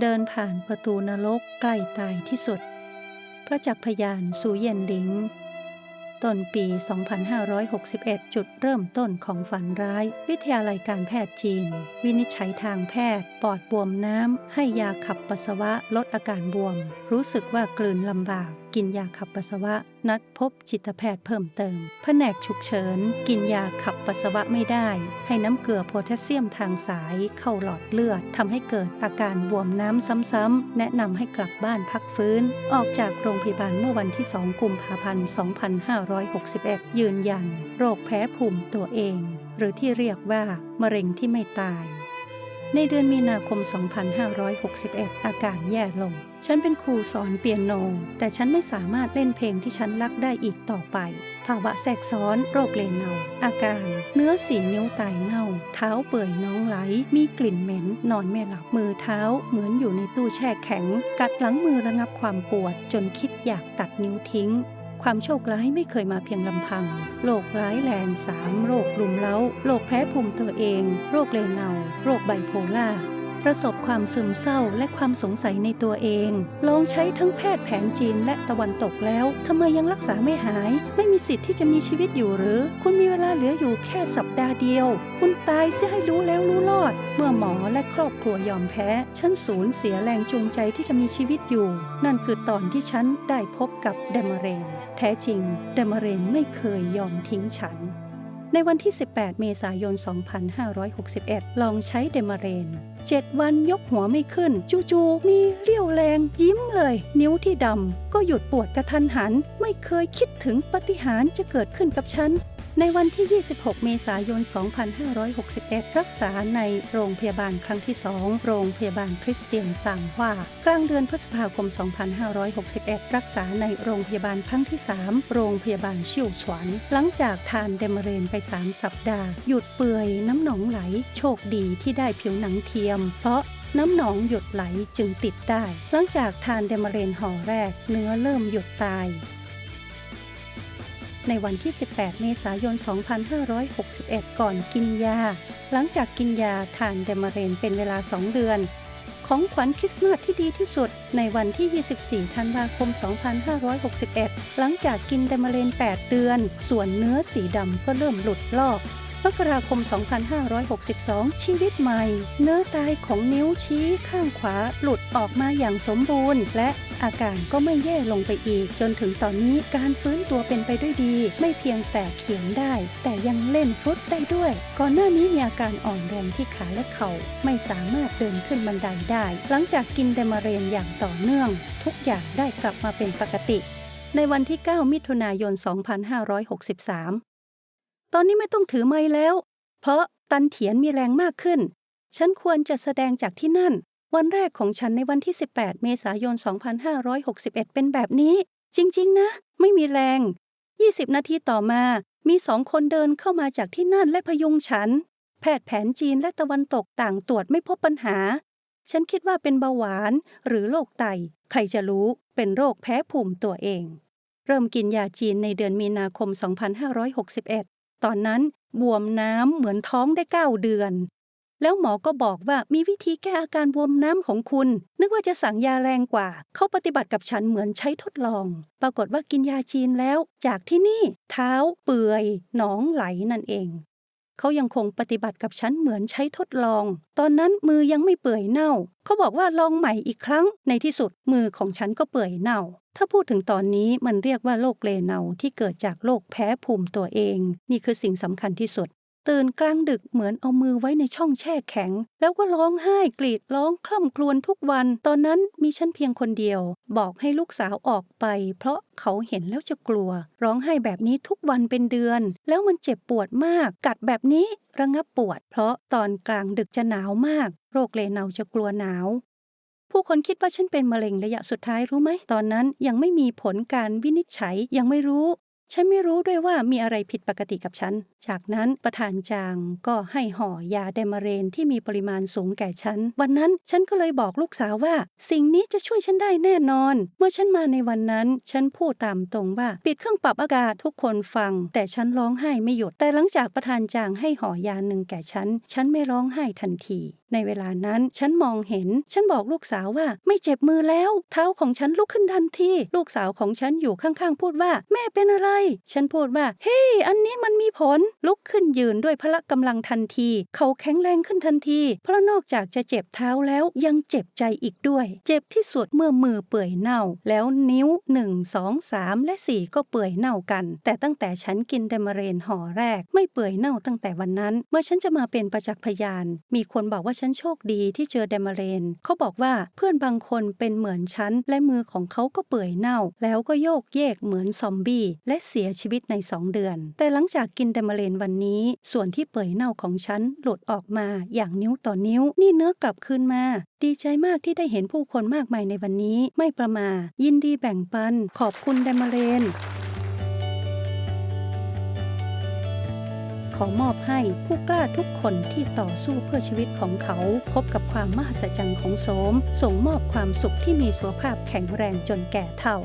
เดินผ่านประตูนรกใกล้ตายที่สุด พระจักพยานสูเย็นหลิง ต้นปี 2561 จุดเริ่มต้นของฝันร้าย วิทยาลัยการแพทย์จีน วินิจฉัยทางแพทย์ ปอดบวมน้ำ ให้ยาขับปัสสาวะลดอาการบวม รู้สึกว่ากลืนลำบาก กินยาขับปัสสาวะ นัดพบจิตแพทย์เพิ่มเติม แผนกฉุกเฉิน กินยาขับปัสสาวะไม่ได้ ให้น้ำเกลือโพแทสเซียมทางสาย เข้าหลอดเลือดทำให้เกิดอาการบวมน้ำซ้ำๆ แนะนำให้กลับบ้านพักฟื้น ออกจากโรงพยาบาลเมื่อวันที่ 2 กุมภาพันธ์ 255 2561 ยืนยัน โรคแพ้ภูมิตัวเอง หรือที่เรียกว่ามะเร็งที่ไม่ตายในเดือนมีนาคม 2561 อาการแย่ลง ฉันเป็นครูสอนเปียโน แต่ฉันไม่สามารถเล่นเพลงที่ฉันรักได้อีกต่อไป ภาวะแทรกซ้อน โรคเลนเนา อาการ เนื้อสีนิ้วตายเน่า เท้าเปื่อยน้องไหล มีกลิ่นเหม็น นอนไม่หลับ มือเท้า เหมือนอยู่ในตู้แช่แข็ง กัดหลังมือระงับความปวด จนคิดอยากตัดนิ้วทิ้ง ความโชคร้ายไม่เคยมาเพียงลำพัง โรคร้ายแรงสามโรคลุมเล้า โรคแพ้ภูมิตัวเอง โรคเลนเนา โรคไบโพล่า ประสบความซึมเศร้าและความสงสัยในตัวเอง ลองใช้ทั้งแพทย์แผนจีนและตะวันตกแล้วทำไมยังรักษาไม่หาย ไม่มีสิทธิ์ที่จะมีชีวิตอยู่หรือ คุณมีเวลาเหลืออยู่แค่สัปดาห์เดียว คุณตายเสียให้รู้แล้วรู้รอด เมื่อหมอและครอบครัวยอมแพ้ ฉันสูญเสียแรงจูงใจที่จะมีชีวิตอยู่ นั่นคือตอนที่ฉันได้พบกับเดมเรน แท้จริงเดมเรนไม่เคยยอมทิ้งฉันในวันที่ 18 เมษายน 2561 ลองใช้เดมาเรน7วันยกหัวไม่ขึ้น จู่ๆมีเรี่ยวแรงยิ้มเลย นิ้วที่ดำก็หยุดปวดกระทันหัน ไม่เคยคิดถึงปฏิหารจะเกิดขึ้นกับฉัน ในวันที่ 26 เมษายน 2561 รักษาในโรงพยาบาลครั้งที่ 2 โรงพยาบาลคริสเตียนจังว่า กลางเดือนพฤษภาคม 2561 รักษาในโรงพยาบาลครั้งที่ 3 โรงพยาบาลชิวฉวน หลังจากทานเดมเรนไป 3 สัปดาห์ หยุดเปื่อยน้ำหนองไหล โชคดีที่ได้ผิวหนังเทียมเพราะน้ำหนองหยุดไหลจึงติดได้ หลังจากทานเดมเรนห่อแรกเนื้อเริ่มหยุดตาย ในวันที่ 18 เมษายน 2561 ก่อนกินยา หลังจากกินยาทานเดมาเรนเป็นเวลา 2 เดือน ของขวัญคริสต์มาสที่ดีที่สุด ในวันที่ 24 ธันวาคม 2561 หลังจากกินเดมาเรน 8 เดือน ส่วนเนื้อสีดำก็เริ่มหลุดลอก มกราคม 2562 ชีวิตใหม่ เนื้อตายของนิ้วชี้ข้างขวาหลุดออกมาอย่างสมบูรณ์ และอาการก็ไม่แย่ลงไปอีก จนถึงตอนนี้การฟื้นตัวเป็นไปด้วยดี ไม่เพียงแต่เขียนได้ แต่ยังเล่นฟุตได้ด้วย ก่อนหน้านี้มีอาการอ่อนแรงที่ขาและเข่าไม่สามารถเดินขึ้นบันไดได้ หลังจากกินเดมาเรนอย่างต่อเนื่อง ทุกอย่างได้กลับมาเป็นปกติในวันที่ 9 มิถุนายน 2563 ตอนนี้ไม่ต้องถือไม้แล้ว เพราะตันเถียนมีแรงมากขึ้น ฉันควรจะแสดงจากที่นั่น วันแรกของฉันในวันที่ 18 เมษายน 2561 เป็นแบบนี้ จริง ๆ นะ ไม่มีแรง 20 นาทีต่อมา มีสองคนเดินเข้ามาจากที่นั่นและพยุงฉัน แพทย์แผนจีนและตะวันตกต่างตรวจไม่พบปัญหา ฉันคิดว่าเป็นเบาหวานหรือโรคไต ใครจะรู้ เป็นโรคแพ้ภูมิตัวเอง เริ่มกินยาจีนในเดือนมีนาคม 2561 ตอนนั้นบวมน้ำเหมือนท้องได้เก้าเดือน แล้วหมอก็บอกว่ามีวิธีแก้อาการบวมน้ำของคุณ นึกว่าจะสั่งยาแรงกว่า เขาปฏิบัติกับฉันเหมือนใช้ทดลอง ปรากฏว่ากินยาจีนแล้ว จากที่นี่ เท้า เปื่อย หนองไหลนั่นเอง เขายังคงปฏิบัติกับฉันเหมือนใช้ทดลอง ตอนนั้นมือยังไม่เปื่อยเน่า เขาบอกว่าลองใหม่อีกครั้ง ในที่สุดมือของฉันก็เปื่อยเน่า ถ้าพูดถึงตอนนี้มันเรียกว่าโรคเลเนาที่เกิดจากโรคแพ้ภูมิตัวเอง นี่คือสิ่งสำคัญที่สุด ตื่นกลางดึกเหมือนเอามือไว้ในช่องแช่แข็ง แล้วก็ร้องไห้กรีดร้องคล่ำครวญทุกวัน ตอนนั้นมีฉันเพียงคนเดียว บอกให้ลูกสาวออกไป เพราะเขาเห็นแล้วจะกลัว ร้องไห้แบบนี้ทุกวันเป็นเดือน แล้วมันเจ็บปวดมาก กัดแบบนี้ระงับปวด เพราะตอนกลางดึกจะหนาวมาก โรคเลนเนาจะกลัวหนาวผู้คนคิดว่าฉันเป็นมะเร็งระยะสุดท้ายรู้ไหม ตอนนั้นยังไม่มีผลการวินิจฉัยยังไม่รู้ ฉันไม่รู้ด้วยว่ามีอะไรผิดปกติกับฉัน จากนั้นประธานจางก็ให้ห่อยาเดมาเรนที่มีปริมาณสูงแก่ฉัน วันนั้นฉันก็เลยบอกลูกสาวว่า สิ่งนี้จะช่วยฉันได้แน่นอน เมื่อฉันมาในวันนั้น ฉันพูดตามตรงว่าปิดเครื่องปรับอากาศทุกคนฟัง แต่ฉันร้องไห้ไม่หยุด แต่หลังจากประธานจางให้ห่อยาหนึ่งแก่ฉัน ฉันไม่ร้องไห้ทันทีในเวลานั้นฉันมองเห็น ฉันบอกลูกสาวว่าไม่เจ็บมือแล้ว เท้าของฉันลุกขึ้นทันที ลูกสาวของฉันอยู่ข้างๆ พูดว่า แม่เป็นอะไร ฉันพูดว่า เฮ้ hey, อันนี้มันมีผล ลุกขึ้นยืนด้วยพละกำลังทันที เขาแข็งแรงขึ้นทันที เพราะนอกจากจะเจ็บเท้าแล้วยังเจ็บใจอีกด้วย เจ็บที่สุดเมื่อมือเปื่อยเน่า แล้วนิ้ว 1 2 3 และ 4 ก็เปื่อยเน่ากัน แต่ตั้งแต่ฉันกินเดมาเรนห่อแรก ไม่เปื่อยเน่าตั้งแต่วันนั้น เมื่อฉันจะมาเป็นประจักษ์พยาน มีคนบอกว่าฉันโชคดีที่เจอเดมาเรน เขาบอกว่าเพื่อนบางคนเป็นเหมือนฉัน และมือของเขาก็เปื่อยเน่า แล้วก็โยกเยกเหมือนซอมบี้ และเสียชีวิตใน 2 เดือน แต่หลังจากกินเดมาเรนวันนี้ ส่วนที่เปื่อยเน่าของฉันหลุดออกมาอย่างนิ้วต่อนิ้ว นี่เนื้อกลับคืนมาดีใจมากที่ได้เห็นผู้คนมากมายในวันนี้ ไม่ประมา ยินดีแบ่งปัน ขอบคุณเดมาเรน ขอมอบให้ผู้กล้าทุกคนที่ต่อสู้เพื่อชีวิตของเขา พบกับความมหัศจรรย์ของโสม ส่งมอบความสุขที่มีสุขภาพแข็งแรงจนแก่เฒ่า